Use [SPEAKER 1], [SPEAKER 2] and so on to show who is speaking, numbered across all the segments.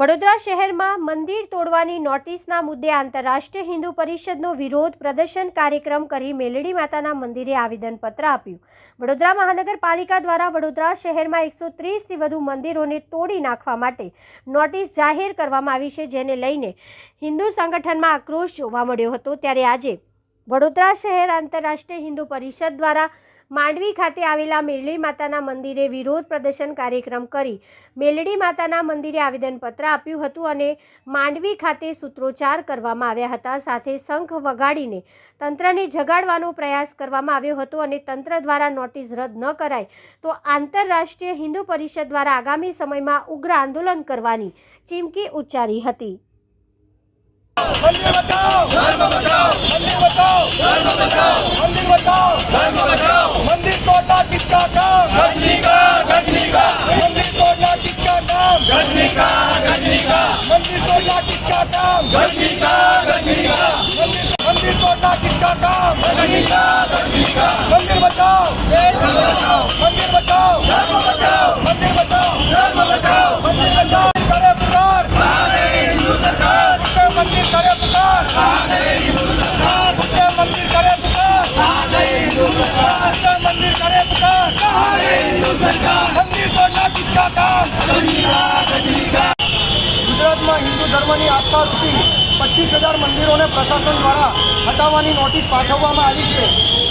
[SPEAKER 1] વડોદરા શહેરમાં મંદિર તોડવાની નોટિસના મુદ્દે આંતરરાષ્ટ્રીય હિન્દુ પરિષદનો વિરોધ પ્રદર્શન કાર્યક્રમ કરી મેલડી માતાના મંદિરે આવેદનપત્ર આપ્યું. વડોદરા મહાનગરપાલિકા દ્વારા વડોદરા શહેરમાં એકસો ત્રીસથી વધુ મંદિરોને તોડી નાખવા માટે નોટિસ જાહેર કરવામાં આવી છે, જેને લઈને હિન્દુ સંગઠનમાં આક્રોશ જોવા મળ્યો હતો. ત્યારે આજે વડોદરા શહેર આંતરરાષ્ટ્રીય હિન્દુ પરિષદ દ્વારા માંડવી ખાતે આવેલા મેલડી માતાના મંદિરે વિરોધ પ્રદર્શન કાર્યક્રમ કરી મેલડી માતાના મંદિરે આવેદનપત્ર આપ્યું હતું અને માંડવી ખાતે સૂત્રોચ્ચાર કરવામાં આવ્યા હતા. સાથે શંખ વગાડીને તંત્રને જગાડવાનો પ્રયાસ કરવામાં આવ્યો હતો અને તંત્ર દ્વારા નોટિસ રદ ન કરાય તો આંતરરાષ્ટ્રીય હિન્દુ પરિષદ દ્વારા આગામી સમયમાં ઉગ્ર આંદોલન કરવાની ચીમકી ઉચ્ચારી હતી.
[SPEAKER 2] મંદિર બચાવો! ધર્મ બચાવો! મંદિર બચાવો! ધર્મ બચાવો! મંદિર બચાવો ધર્મ બચાવો! मंदिर तोड़ना किसका काम? गंदगी का गंदगी का मंदिर तोड़ना किसका काम? गंदगी का गंदगी का मंदिर बचाओ। मंदिर बचाओ। धर्म बचाओ। मंदिर बचाओ। धर्म बचाओ। मंदिर बचाओ। करे पुकार। मंदिर करे पुकार। मंदिर करे पुकार। मंदिर करे पुकार। मंदिर तोड़ना किसका काम? ધર્મની આસ્થા પચીસ હજાર મંદિરોને પ્રશાસન દ્વારા હટાવવાની નોટિસ પાઠવવામાં આવી છે.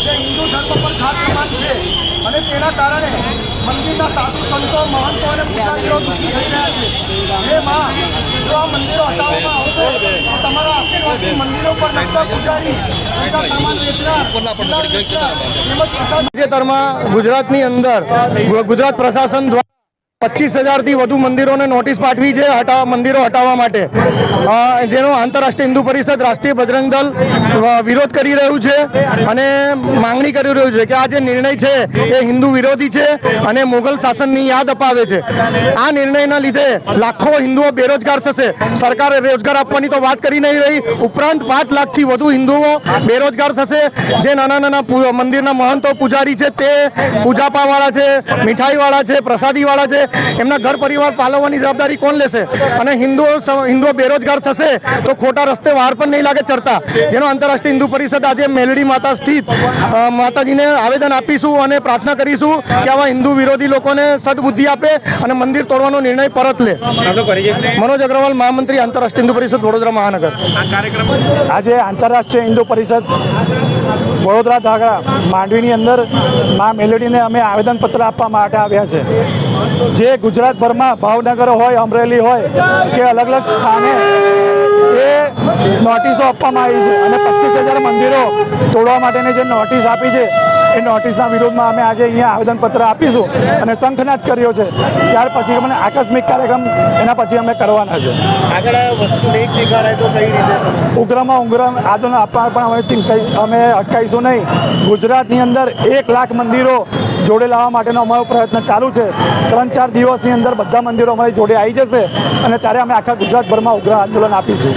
[SPEAKER 2] જે હિન્દુ ધર્મ પર ખાસ સમાન છે અને તેના કારણે મંદિરના સાધુ સંતો, મહંતો અને પૂજારીઓ દુઃખી થઈ રહ્યા છે. હે માં, જો આ મંદિરો હટાવવામાં આવશે, તો તમારા આશીર્વાદથી મંદિરો પર નકર પૂજારી તેમજ
[SPEAKER 3] ગુજરાતની અંદર ગુજરાત પ્રશાસન દ્વારા પચીસ હજારથી વધુ મંદિરોને નોટિસ પાઠવી છે હટા, મંદિરો હટાવવા માટે. જેનો આંતરરાષ્ટ્રીય હિન્દુ પરિષદ, રાષ્ટ્રીય બજરંગ દળ વિરોધ કરી રહ્યું છે અને માંગણી કરી રહ્યું છે કે આ જે નિર્ણય છે એ હિન્દુ વિરોધી છે અને મુઘલ શાસનની યાદ અપાવે છે. આ નિર્ણયના લીધે લાખો હિન્દુઓ બેરોજગાર થશે. સરકારે રોજગાર આપવાની તો વાત કરી નહીં રહી. ઉપરાંત પાંચ લાખથી વધુ હિન્દુઓ બેરોજગાર થશે. જે નાના નાના મંદિરના મહંતો પૂજારી છે તે પૂજાપાવાળા છે, મીઠાઈવાળા છે, પ્રસાદીવાળા છે એમના ઘર પરિવાર પાલવવાની જવાબદારી કોણ લેશે? અને હિન્દુઓ હિન્દુઓ બેરોજગાર થશે તો ખોટા રસ્તે વાર પણ નહીં લાગે ચડતા. જેનો આંતરરાષ્ટ્રીય હિન્દુ પરિષદ આજે મેલડી માતા સ્થિત માતાજીને આવેદન આપીશું અને પ્રાર્થના કરીશું કે આવા હિન્દુ વિરોધી લોકોને સદબુદ્ધિ આપે અને મંદિર તોડવાનો નિર્ણય પરત લે. મનોજ અગ્રવાલ, મહામંત્રી આંતરરાષ્ટ્રીય હિન્દુ પરિષદ, વડોદરા મહાનગર.
[SPEAKER 4] આજે આંતરરાષ્ટ્રીય હિન્દુ પરિષદ વડોદરા ધાગરા માંડવીની અંદર મા મેલેડીને અમે આવેદનપત્ર આપવા માટે આવ્યા છે. જે ગુજરાતભરમાં ભાવનગર હોય, અમરેલી હોય, કે અલગ અલગ સ્થાને એ નોટિસો આપવામાં આવી છે. અને પચીસ હજાર મંદિરો તોડવા માટેની જે નોટિસ આપી છે એ નોટિસના વિરોધમાં અમે આજે અહીંયા આવેદનપત્ર આપીશું અને શંખનાદ કર્યો છે. ત્યાર પછી અમને આકસ્મિક કાર્યક્રમ એના પછી અમે કરવાના છે.
[SPEAKER 2] આગળ વસ્તુ નહીં સ્વીકારાય તો કઈ રીતે?
[SPEAKER 4] ઉગ્રમાં ઉગ્ર આંદોલન આપવા પણ અમે અમે અટકાઈશું નહીં. ગુજરાતની અંદર એક લાખ મંદિરો જોડે લાવવા માટેનો અમારો પ્રયત્ન ચાલુ છે. ત્રણ ચાર દિવસની અંદર બધા મંદિરો અમારી જોડે આવી જશે અને ત્યારે અમે આખા ગુજરાતભરમાં ઉગ્ર આંદોલન આપીશું.